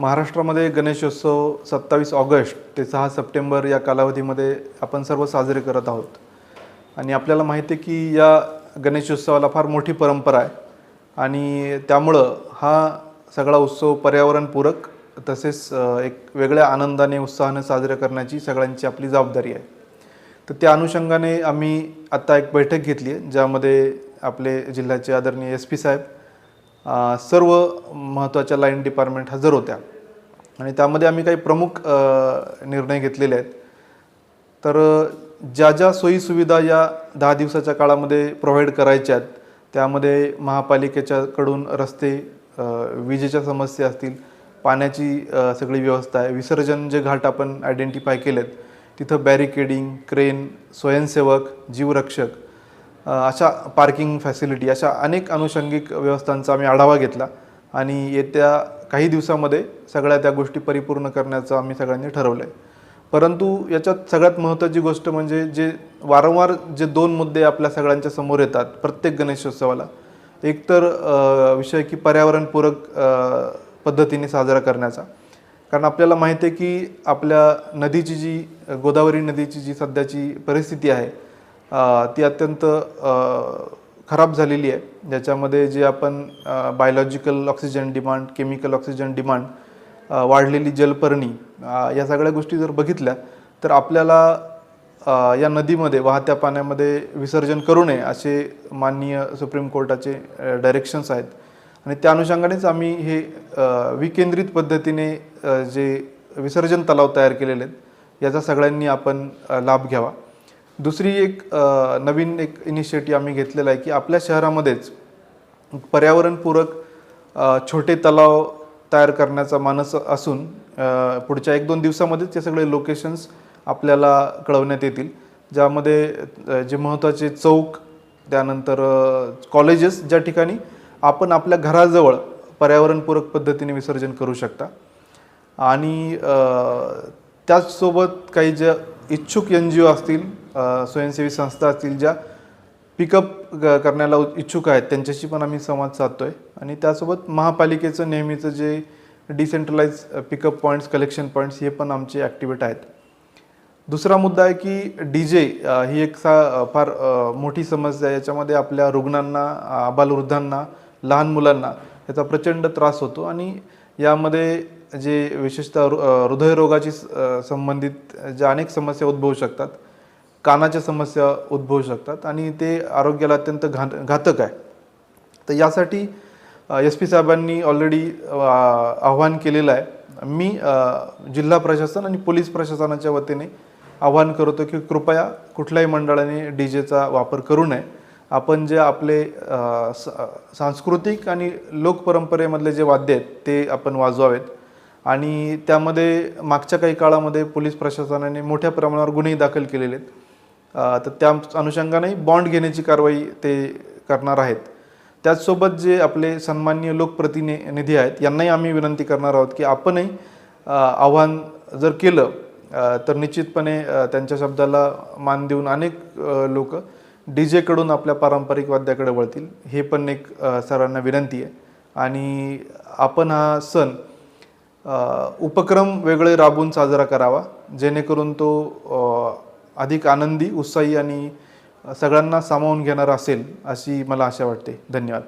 महाराष्ट्रामध्ये गणेशोत्सव सत्तावीस ऑगस्ट ते सहा सप्टेंबर या कालावधीमध्ये आपण सर्व साजरे करत आहोत. आणि आपल्याला माहिती आहे की या गणेशोत्सवाला फार मोठी परंपरा आहे. आणि त्यामुळं हा सगळा उत्सव पर्यावरणपूरक तसेच एक वेगळ्या आनंदाने उत्साहाने साजरे करण्याची सगळ्यांची आपली जबाबदारी आहे. तर त्या अनुषंगाने आम्ही आत्ता एक बैठक घेतली आहे ज्यामध्ये आपले जिल्ह्याचे आदरणीय एस पी साहेब सर्व महत्त्वाच्या लाईन डिपार्टमेंट हजर होत्या. आणि त्यामध्ये आम्ही काही प्रमुख निर्णय घेतलेले आहेत. तर ज्या ज्या सोयीसुविधा या दहा दिवसाच्या काळामध्ये प्रोव्हाइड करायच्या आहेत त्यामध्ये महापालिकेच्याकडून रस्ते विजेच्या समस्या असतील पाण्याची सगळी व्यवस्था आहे विसर्जन जे घाट आपण आयडेंटिफाय केलेत तिथं बॅरिकेडिंग क्रेन स्वयंसेवक जीवरक्षक अशा पार्किंग फॅसिलिटी अशा अनेक अनुषंगिक व्यवस्थांचा आम्ही आढावा घेतला आणि येत्या काही दिवसामध्ये सगळ्या त्या गोष्टी परिपूर्ण करण्याचं आम्ही सगळ्यांनी ठरवलं आहे परंतु याच्यात सगळ्यात महत्त्वाची गोष्ट म्हणजे जे वारंवार जे दोन मुद्दे आपल्या सगळ्यांच्या समोर येतात प्रत्येक गणेशोत्सवाला एक तर विषय की पर्यावरणपूरक पद्धतीने साजरा करण्याचा. कारण आपल्याला माहिती आहे की आपल्या नदीची जी गोदावरी नदीची जी सध्याची परिस्थिती आहे ती अत्यंत खराब झालेली आहे. ज्याच्यामध्ये जे आपण biological oxygen demand chemical oxygen demand वाढलेली जलपर्णी या सगळ्या गोष्टी जर बघितल्या तर आपल्याला या नदीमध्ये वाहत्या पाण्यामध्ये विसर्जन करू नये असे माननीय सुप्रीम कोर्टाचे डायरेक्शन्स आहेत. आणि त्या अनुषंगानेच आम्ही हे विकेंद्रित पद्धतीने जे विसर्जन तलाव तयार केलेले आहेत याचा सगळ्यांनी आपण लाभ घ्यावा. दुसरी एक नवीन एक इनिशिएटिव्ह आम्ही घेतलेला आहे की आपल्या शहरामध्येच पर्यावरणपूरक छोटे तलाव तयार करण्याचा मानस असून पुढच्या एक दोन दिवसामध्येच ते सगळे लोकेशन्स आपल्याला कळवण्यात येतील. ज्यामध्ये जे महत्त्वाचे चौक त्यानंतर कॉलेजेस ज्या ठिकाणी आपण आपल्या घराजवळ पर्यावरणपूरक पद्धतीने विसर्जन करू शकता. आणि त्याचसोबत काही ज्या इच्छुक एन जी ओ असतील स्वयंसेवी संस्था असतील ज्या पिकअप करण्याला इच्छुक आहेत त्यांच्याशी पण आम्ही संवाद साधतो आहे आणि त्यासोबत महापालिकेचं नेहमीचं जे decentralise pickup points collection points हे पण आमचे ॲक्टिवेट आहेत. दुसरा मुद्दा आहे की डी जे ही एक सा फार मोठी समस्या आहे. याच्यामध्ये आपल्या रुग्णांना आबालवृद्धांना लहान मुलांना याचा प्रचंड त्रास होतो. आणि यामध्ये जे विशेषतः हृ- हृदयरोगाची स- संबंधित ज्या अनेक समस्या उद्भवू शकतात कानाच्या समस्या उद्भवू शकतात आणि ते आरोग्याला अत्यंत घात घातक आहे. तर यासाठी एस पी साहेबांनी ऑलरेडी आव्हान केलेलं आहे. मी जिल्हा प्रशासन आणि पोलीस प्रशासनाच्या वतीने आव्हान करतो की कृपया कुठल्याही मंडळाने डी जेचा वापर करू नये. आपण जे आपले स- सांस्कृतिक आणि लोकपरंपरेमधले जे वाद्य आहेत ते आपण वाजवावेत. आणि त्यामध्ये मागच्या काही काळामध्ये पोलीस प्रशासनाने मोठ्या प्रमाणावर गुन्हे दाखल केलेले आहेत. तर त्या अनुषंगाने बॉन्ड घेण्याची कारवाई ते करणार आहेत. त्याचसोबत जे आपले सन्मान्य लोकप्रतिनिधी आहेत यांनाही आम्ही विनंती करणार आहोत की आपणही आव्हान जर केलं तर निश्चितपणे त्यांच्या शब्दाला मान देऊन अनेक लोक डी जेकडून आपल्या पारंपरिक वाद्याकडे वळतील हे पण एक सरांना सर्वांना विनंती आहे. आणि आपण हा सण उपक्रम वेगळे राबवून साजरा करावा जेणेकरून तो अधिक आनंदी उत्साही आणि सगळ्यांना सामावून घेणारा असेल अशी मला आशा वाटते. धन्यवाद.